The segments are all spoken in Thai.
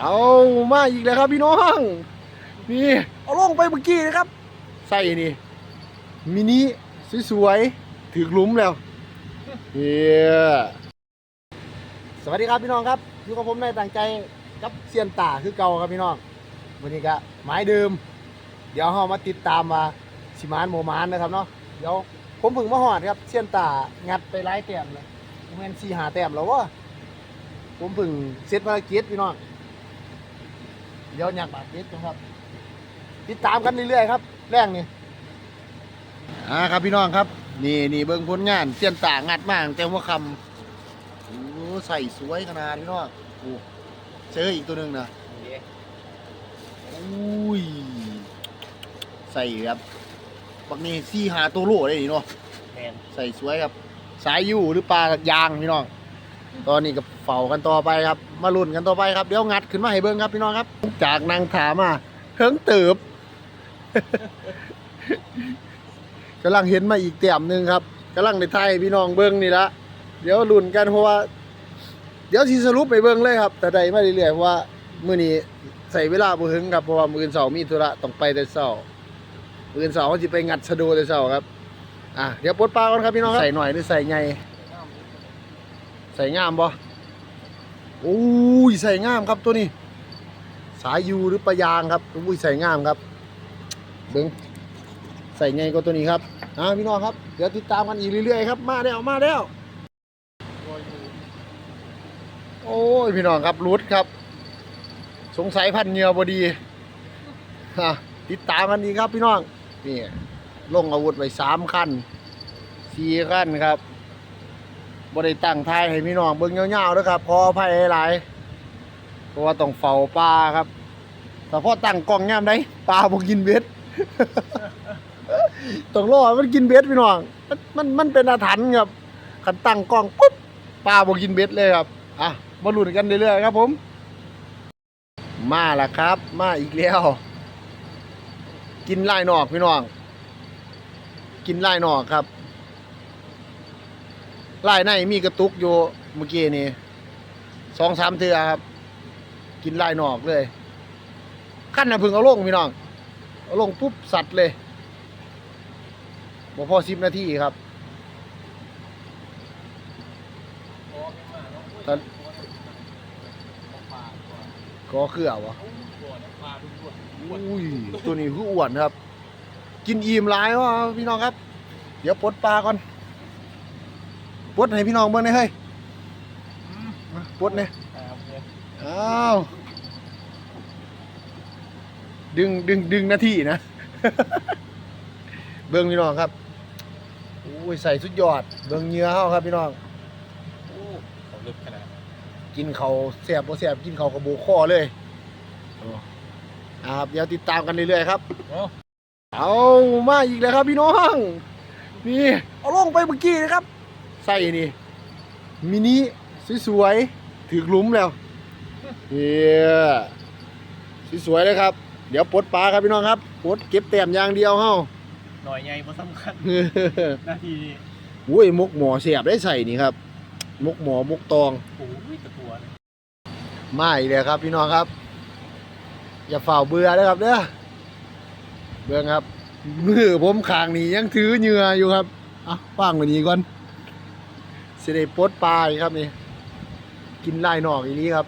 เอามาอีกแล้วครับพี่น้องนี่เอาลงไปเมื่อกี้นะครับ ใส่นี่มินิสวยๆถือหลุมแล้วเฮียสวัสดีครับพี่น้องครับอยู่กับผมในต่างใจกับเซียนตาคือเก่าครับพี่น้องวันนี้ก็หมายเดิม เดี๋ยวเรามาติดตามมาสิมานโมมานนะครับเนาะเดี๋ยวผมเพิ่งมาหอดครับเซียนตางัดไปไล่แต้มเลยเงินสี่หาแต้มแล้ววะผมเพิ่งเสร็จภารกิจพี่น้อง เดี๋ยวอยากบาดเจ็บนะครับ ติดตามกันเรื่อยๆครับแรงนี่อ่าครับพี่น้องครับ นี่นี่เบิ้งผลงานเสี้ยนตางัดมากแต่หัวคำโอ้ใส่สวยขนาดพี่น้องโอ้เจออีกตัวหนึ่งนะอุ้ยใส่ครับปักนี้ซี่หาตัวโลได้นี่เนาะแมนใส่สวยครับ สายอยู่หรือปลายางพี่น้อง ตอนนี้ก็เฝ้ากันต่อไปครับ มาลุ้นกันต่อไปครับ เดี๋ยวงัดขึ้นมาให้เบิ้งครับพี่น้องครับ จากนางถามมาเฮิงเติบกำลังเห็นมาอีกเตี่ยมหนึ่งครับกำลังในไทยพี่น้องเบิ้งนี่ละเดี๋ยวลุ้นกันเพราะว่า เดี๋ยวทีสรุปไปเบิ้งเลยครับ แต่ใดมาเรื่อยๆเพราะว่ามื้อนี้ใส่เวลาบ่ถึงครับเพราะว่ามื้ออนเสาร์มีธุระต้องไปแต่เช้ามื้ออนเสาร์เขาสิไปงัดชะโดแต่เช้าครับอะเดี๋ยวปลดปลาก่อนครับพี่น้องครับใส่หน่อยหรือใส่ใหญ่ ใส่งามบ่โอ้ยใส่งามครับตัวนี้ สายยูหรือปลายางครับอุ้ยใส่งามครับเบิ้งใส่ใหญ่กว่าตัวนี้ครับอะพี่น้องครับเดี๋ยวติดตามกันอีกเรื่อยๆครับมาแล้วมาแล้วโอ้ยพี่น้องครับรุดครับ สงสัยพันเหงื่อบดีฮะติดตามกันอีกครับพี่น้องนี่ลงอาวุธไว้สามขั้นสี่ขั้นครับ บริตั้งทายให้พี่น้องเบิ่งยาวๆด้วยครับพออภัยหลายๆเพราะว่าต้องเฝ้าปลาครับแต่พอตั้งกล้องยามได้ปลาบ่กินเบ็ดต้องรอมันกินเบ็ดพี่น้องมันมันมันเป็นอาถรรพ์ครับคันตั้งกล้องปุ๊บปลาบ่กินเบ็ดเลยครับอะมาลุ้นกันเรื่อยๆครับผม มาแล้วครับ มาอีกแล้วกินไล่นอกพี่น้อง กินไล่นอกครับ ไล่ในมีกระตุกอยู่เมื่อกี้นี่สองสามเทือครับ กินไล่นอกเลยขั้นน่ะพึ่งเอาลงพี่น้อง เอาลงปุ๊บสัตว์เลยบ่พอสิบนาทีครับตอนก็คือเอาวะอุ้ยตัวนี้คืออ้วนครับ กินอิ่มหลายวะพี่น้องครับ เดี๋ยวปลดปลาก่อน ปลดให้พี่น้องเบิ่งหน่อยเฮ้ยมาปลดเนี่ยอ้าวดึงดึงดึงนาทีนะ เบิ่งพี่น้องครับโอ้ยใส่สุดยอด เบิ่งเหงื่อเฮาครับพี่น้องเขาลึกขนาดกินเขาวแสบบ่แสบกินเขาวกระโบกคอเลยอ่าครับเดี๋ยวติดตามกันเรื่อยๆครับเอ้าเอามาอีกแล้วครับพี่น้อง นี่ เอาลงไปเมื่อกี้นะครับ ใส่นี่มินิสวยๆถือหลุมแล้วเฮียสวยๆเลยครับ เดี๋ยวปลดปลาครับพี่น้องครับปลดเก็บแต้มอย่างเดียวเฮาหน่อยใหญ่บ่สำคัญหน้าที่อุ้ยมุกหมอเสียบได้ใส่นี่ครับมุกหมอมุกตองโอ้ยตะตัวเลยมาอีกแล้วครับพี่น้องครับ อย่าฝ่าเบื่อเลยครับเด้อเบื่อครับมือผมขางนี้ยังถือเหงื่ออยู่ครับอะว่างกว่านี้ก่อน สิได้ปลดปลาอีกครับนี่ กินไล่นอกอีนี้ครับ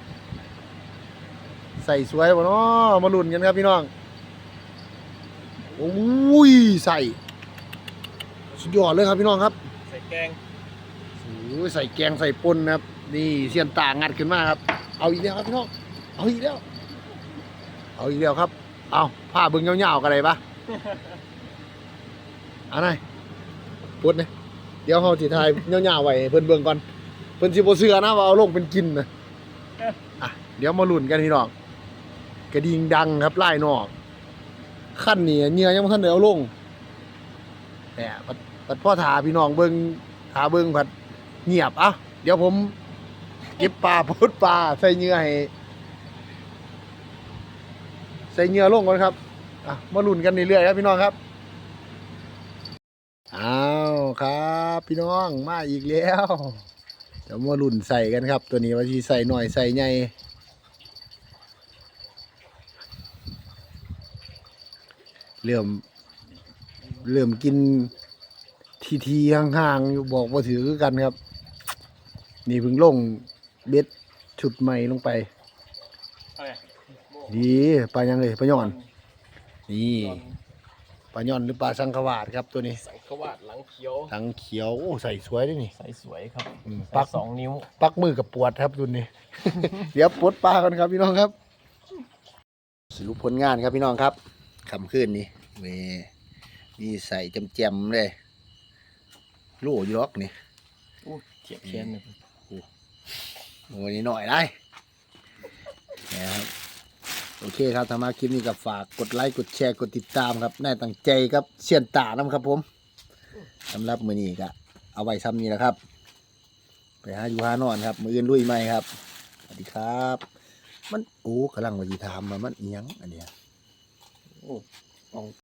ใส่สวยบ่เนาะมาลุ้นกันครับพี่น้อง โอ้ยใส่ สุดยอดเลยครับพี่น้องครับ ใส่แกงโอ้ยใส่แกงใส่ปนนะครับ นี่เสียนตางัดขึ้นมาครับ เอาอีกแล้วครับพี่น้อง เอาอีกแล้ว เอาอีกแล้วครับ เอาผ้าเบิ่งเงาๆกันเลยปะอันไหนพุดเนี่ย เดี๋ยวเขาสิทายเงาๆไว้ให้เพิ่นเบิ่งก่อนเพิ่นสิบ่เชื่อนะว่าเอาลงเป็นกินนะอะเดี๋ยวมาลุ้นกันพี่น้องกระดิ่งดังครับไล่นอกขั้นนี่เหงื่อยังบ่ทันได้เอาลงแต่ปัดปัดพ่อถาพี่น้องเบิ่งถาเบิ่งผัดเงียบอะเดี๋ยวผมเก็บปลาพุดปลาใส่เหงื่อให้ใส่เหงื่อลงก่อนครับอะมาลุ้นกันเรื่อยๆครับพี่น้องครับอ้า ครับ พี่น้องมาอีกแล้วเดี๋ยวมาลุ่นใส่กันครับ ตัวนี้วัาที่ใส่หน่อยใส่ใหญ่เริ่มเริ่มกินทีทีห่างๆอยู่บอกว่าถือกันครับ นี่เพิ่งลงเบ็ดชุดใหม่ลงไปดีปลายังเลยปลาย่อน นี่ปลาย่อนหรือปลาสังขวาดครับตัวนี้ สังขวาดหลังเขียวทั้งเขียวโอ้ใส่สวยด้วยนี่ ใส่สวยครับอืมใส่ปักสองนิ้ว ปักมือกับปวดครับตัวนี้ เดี๋ยวปลดปลากันครับพี่น้องครับ สรุปผลงานครับพี่น้องครับคำขึ้นนี่นี่นี่ใส่แจมๆเลยโล่ยอกนี่อู้เทียบแขนเลยโอ้นี่หน่อยได้นะครับโอเคครับถ้ามาคลิปนี้ก็ฝากกดไลค์ กดแชร์ กดติดตามครับแน่ตั้งใจครับเชียนตาน้ำครับผม สำหรับมือนี้ก็เอาไว้ซ้ำนี้แหละครับ ไปหาอยู่หานอนครับมืออื่นลุยไหมครับสวัสดีครับ มันโอ้กำลังว่าจะถามว่ามันอิหยังอันเนี้ยโอ้